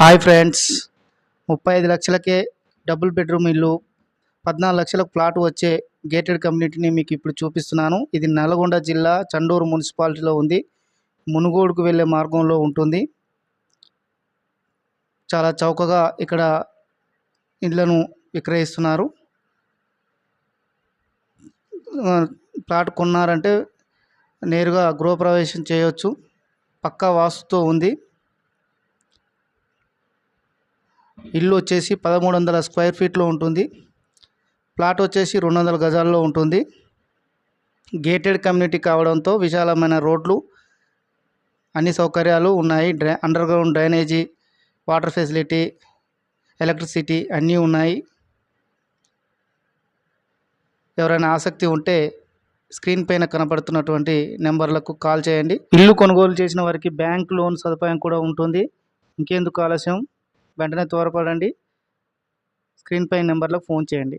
Hi friends. ముప్పై ఐదు లక్షలకే double bedroom ఇల్లు పద్నాలుగు లక్షలకు ప్లాట్ వచ్చే గేటెడ్ కమ్యూనిటీని మీకు ఇప్పుడు చూపిస్తున్నాను. ఇది నల్గొండ జిల్లా చండూరు మున్సిపాలిటీలో ఉంది. మునుగోడుకు వెళ్ళే మార్గంలో ఉంటుంది. చాలా చౌకగా ఇక్కడ ఇళ్ళను విక్రయిస్తున్నారు. ప్లాట్ కొన్నారంటే నేరుగా గృహప్రవేశం చేయవచ్చు పక్కా వాస్తుతో ఉంది. ఇల్లు వచ్చేసి పదమూడు వందల స్క్వేర్ ఫీట్లో ఉంటుంది. ప్లాట్ వచ్చేసి రెండు వందల గజాల్లో ఉంటుంది. గేటెడ్ కమ్యూనిటీ కావడంతో విశాలమైన రోడ్లు అన్ని సౌకర్యాలు ఉన్నాయి. Dry underground drainage water facility electricity అన్నీ ఉన్నాయి. ఎవరైనా ఆసక్తి ఉంటే స్క్రీన్ పైన కనపడుతున్నటువంటి నెంబర్లకు కాల్ చేయండి. ఇల్లు కొనుగోలు చేసిన వారికి బ్యాంక్ లోన్ సదుపాయం కూడా ఉంటుంది. ఇంకెందుకు ఆలస్యం? వెంటనే త్వరపడండి స్క్రీన్ పై నెంబర్లకు ఫోన్ చేయండి.